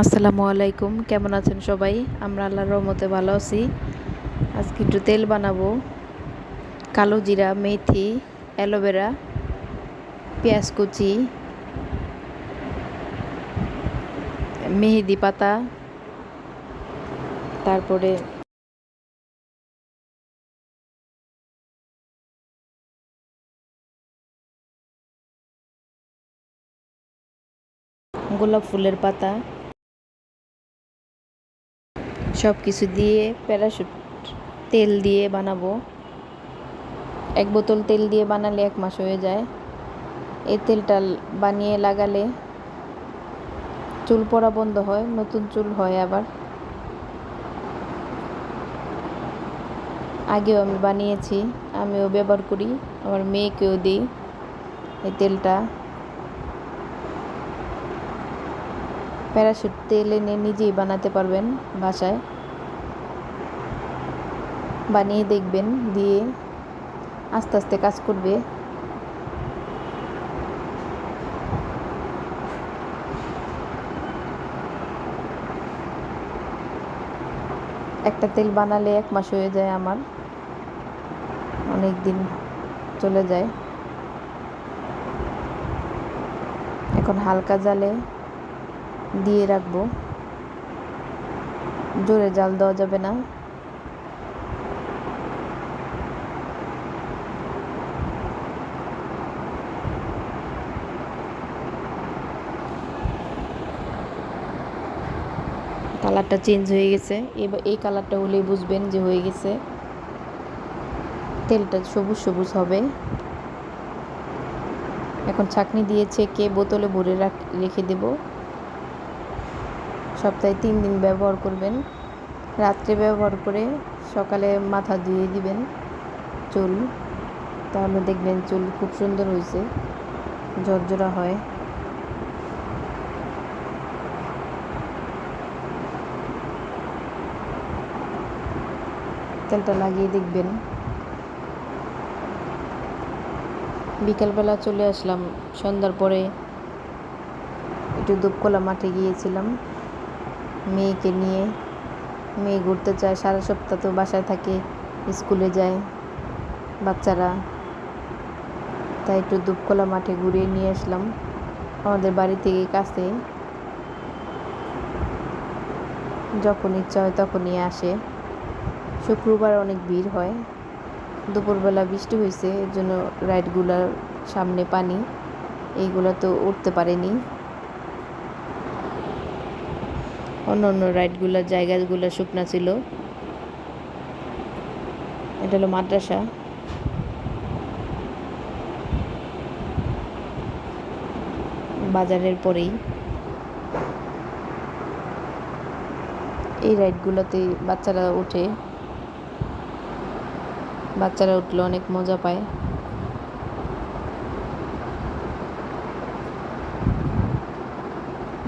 আসসালামু আলাইকুম, কেমন আছেন সবাই? আমরা আল্লাহর রহমতে ভালো আছি। আজকে একটু তেল বানাবো। কালো জিরা, মেথি, অ্যালোভেরা, পেঁয়াজ কুচি, মেহেদি পাতা, তারপরে গোলাপ ফুলের পাতা সব কিছু দিয়ে প্যারাশুট তেল দিয়ে বানাবো। এক বোতল তেল দিয়ে বানালে এক মাস হয়ে যায়। এই তেলটা বানিয়ে লাগালে চুল পড়া বন্ধ হয়, নতুন চুল হয় আবার। আগেও আমি বানিয়েছি, আমিও ব্যবহার করি, আমার মেয়েকেও দিই এই তেলটা। প্যারাশুট তেল এনে নিজেই বানাতে পারবেন বাসায়। বানিয়ে দেখবেন, দিয়ে আস্তে আস্তে কাজ করবে। একটা তেল বানালে এক মাস হয়ে যায় আমার। অনেক দিন চলে যায়। এখন হালকা জালে দিয়ে রাখব। জোরে জাল দেওয়া যাবে না। কালারটা চেঞ্জ হয়ে গেছে। এবার এই কালারটা হলেই বুঝবেন যে হয়ে গেছে। তেলটা সবুজ সবুজ হবে। এখন ছাকনি দিয়ে ছেঁকে বোতলে ভরে রাখ রেখে দেব। সপ্তাহে তিন দিন ব্যবহার করবেন। রাত্রে ব্যবহার করে সকালে মাথা ধুয়ে দিবেন চুল। তাহলে দেখবেন চুল খুব সুন্দর হয়েছে ঝরঝরা হয়। তেলটা লাগিয়ে দেখবেন। বিকালবেলা চলে আসলাম, সন্ধ্যার পরে একটু দুপকলা মাঠে গিয়েছিলাম। মেয়েকে নিয়ে। মেয়ে ঘুরতে চায় সারা সপ্তাহ তো বাসায় থাকে, স্কুলে যায় বাচ্চারা। তাই একটু দুপকলা মাঠে ঘুরিয়ে নিয়ে আসলাম। আমাদের বাড়ি থেকে কাছে। যখন ইচ্ছা হয় তখনই আসে। শুক্রবার অনেক ভিড় হয়। দুপুরবেলা বৃষ্টি হয়েছে, এর জন্য রাইডগুলোর সামনে পানি। এইগুলো তো উঠতে পারেনি। অন্য অন্য রাইডগুলোর জায়গাগুলো শুকনা ছিল। এটা হলো মাদ্রাসা। বাজারের পরেই। এই রাইডগুলোতে বাচ্চারা ওঠে। বাচ্চারা উঠলে অনেক মজা পায়।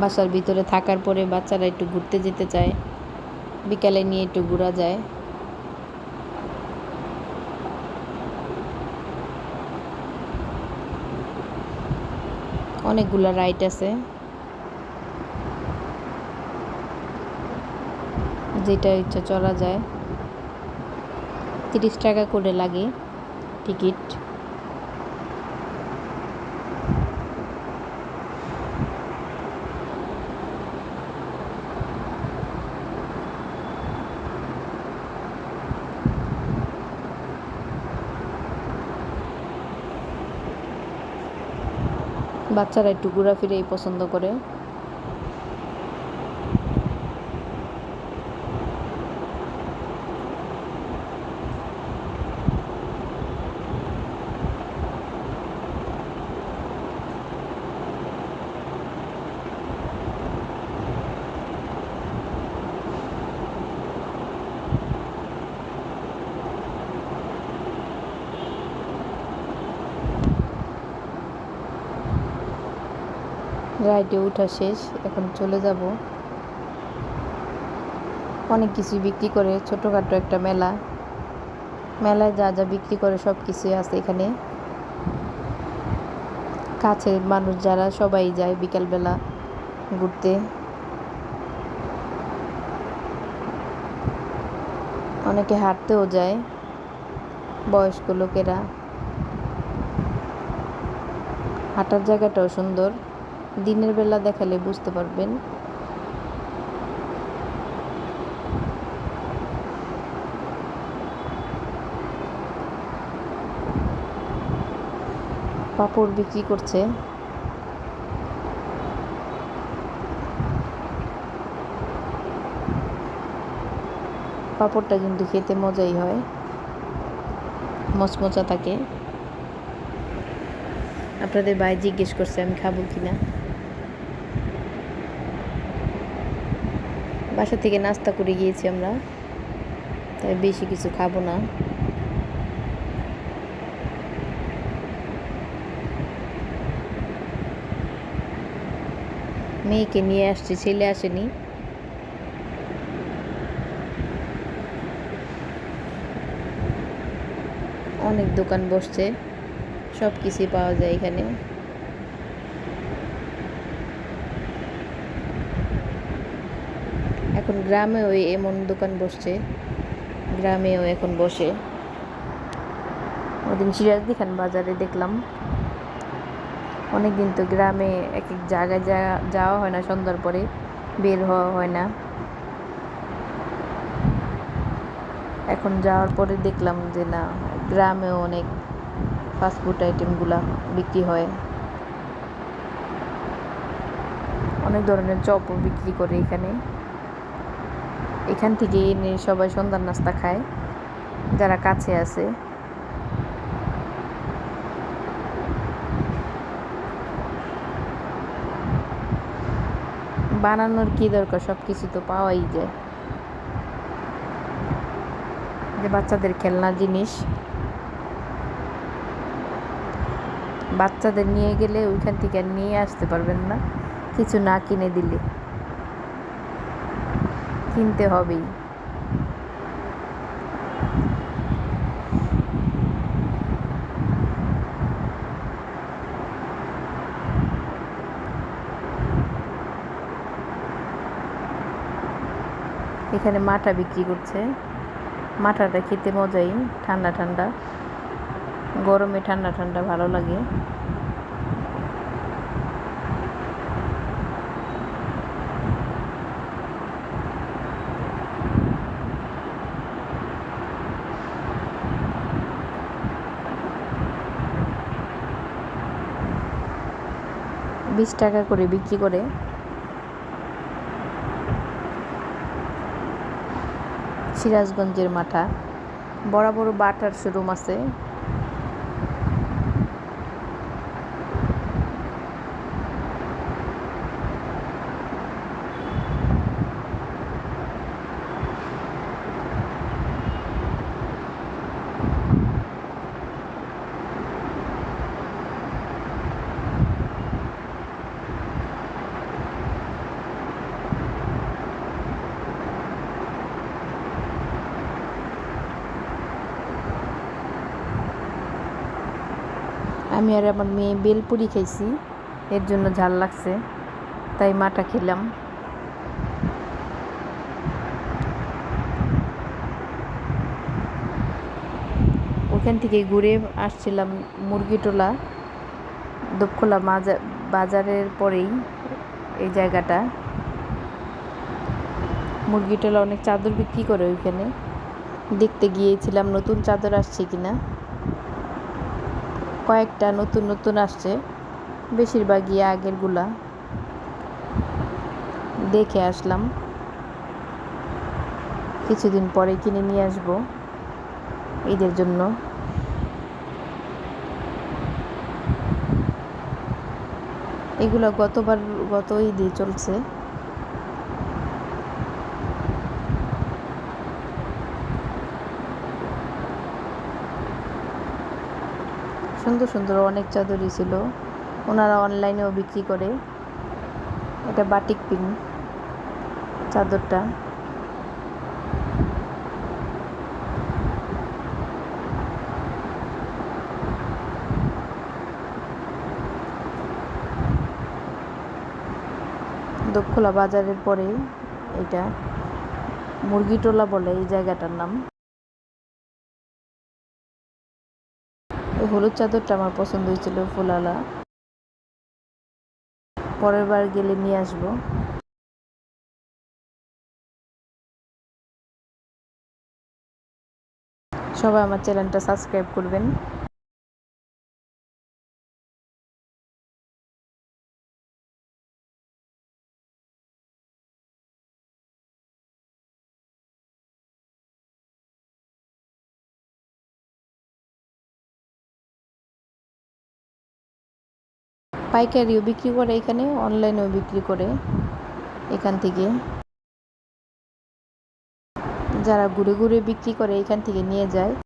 বাসার ভিতরে থাকার পরে বাচ্চারা একটু ঘুরতে যেতে চায়। বিকালে নিয়ে একটু ঘোরা যায়। অনেকগুলো রাইড আছে। যেটা ইচ্ছা চলা যায়। তিরিশ টাকা করে লাগে টিকিট। বাচ্চারা একটু ঘোরাফিরেই পছন্দ করে। রাইডে ওঠা শেষ, এখন চলে যাব। অনেক কিছু বিক্রি করে, ছোটোখাটো একটা মেলা। মেলায় যা যা বিক্রি করে সব কিছুই আছে এখানে। কাছের মানুষ যারা, সবাই যায় বিকালবেলা ঘুরতে। অনেকে হাঁটতেও যায়, বয়স্ক লোকেরা। হাঁটার জায়গাটাও সুন্দর। দিনের বেলা দেখালে বুঝতে পারবেন। পাপড় বিক্রি করছে। পাপড়টা কিন্তু খেতে মজাই হয়। মচমচা থাকে। আপনাদের ভাই জিজ্ঞেস করছে, আমি খাব কিনা? বাসা থেকে নাস্তা করে গিয়েছি আমরা। তাই বেশি কিছু খাব না। মেয়েকে নিয়ে আসছি, ছেলে আসেনি। অনেক দোকান বসছে সব কিছুই পাওয়া যায় এখানে। এখন গ্রামেও এমন দোকান বসছে। গ্রামেও এখন বসে। ওদিন সিরাজদি খান বাজারে দেখলাম। অনেক দিন তো গ্রামে এক এক জায়গায় যাওয়া হয় না সন্ধ্যার পরে, বের হওয়া হয় না। এখন যাওয়ার পরে দেখলাম যে না, গ্রামেও অনেক ফাস্টফুড আইটেমগুলো বিক্রি হয়। অনেক ধরনের চপও বিক্রি করে এখানে। এখান থেকে এনে সবাই সন্ধ্যার নাস্তা খায়। যারা কাছে আছে। বানানোর কি দরকার? সব কিছু তো পাওয়াই যায়। যে বাচ্চাদের খেলনা জিনিস। বাচ্চাদের নিয়ে গেলে ওইখান থেকে নিয়ে আসতে পারবেন না। কিছু না কিনে দিলে। কিনতে হবেই। এখানে মাঠা বিক্রি করছে। মাঠাটা খেতে মজাই, ঠান্ডা ঠান্ডা। গরমে ঠান্ডা ঠান্ডা ভালো লাগে। বিশ টাকা করে বিক্রি করে। সিরাজগঞ্জের মাঠা। বড় বড় বাটার শোরুম আছে। আমি আর আমার মেয়ে বেলপুরি খেয়েছি এর জন্য ঝাল লাগছে, তাই মাটা খেলাম। ওখান থেকে ঘুরে আসছিলাম মুরগিটোলা দক্ষলা বাজারের পরেই এই জায়গাটা। মুরগিটোলা অনেক চাদর বিক্রি করে ওইখানে। দেখতে গিয়েছিলাম নতুন চাদর আসছে কিনা। কয়েকটা নতুন নতুন আসছে। বেশিরভাগই আগেরগুলা। দেখে আসলাম। কিছুদিন পরে কিনে নিয়ে আসব। ঈদের জন্য। এগুলো গতবার, গত ঈদে চলছে। সুন্দর সুন্দর অনেক চাদরই ছিল। ওনারা অনলাইনেও বিক্রি করে। এটা বাটিক পিন চাদরটা। দক্ষলা বাজারের পরে এটা মুরগিটোলা বলে এই জায়গাটার নাম। হলুদ চাদরটা আমার পছন্দ হয়েছিল ফুলালা। পরের বার গেলে নিয়ে আসব। সবাই আমার চ্যানেলটা সাবস্ক্রাইব করবেন। পাইকারিও বিক্রি করে এখানে, অনলাইনেও বিক্রি করে এখান থেকে। যারা ঘুরে ঘুরে বিক্রি করে এখান থেকে নিয়ে যায়।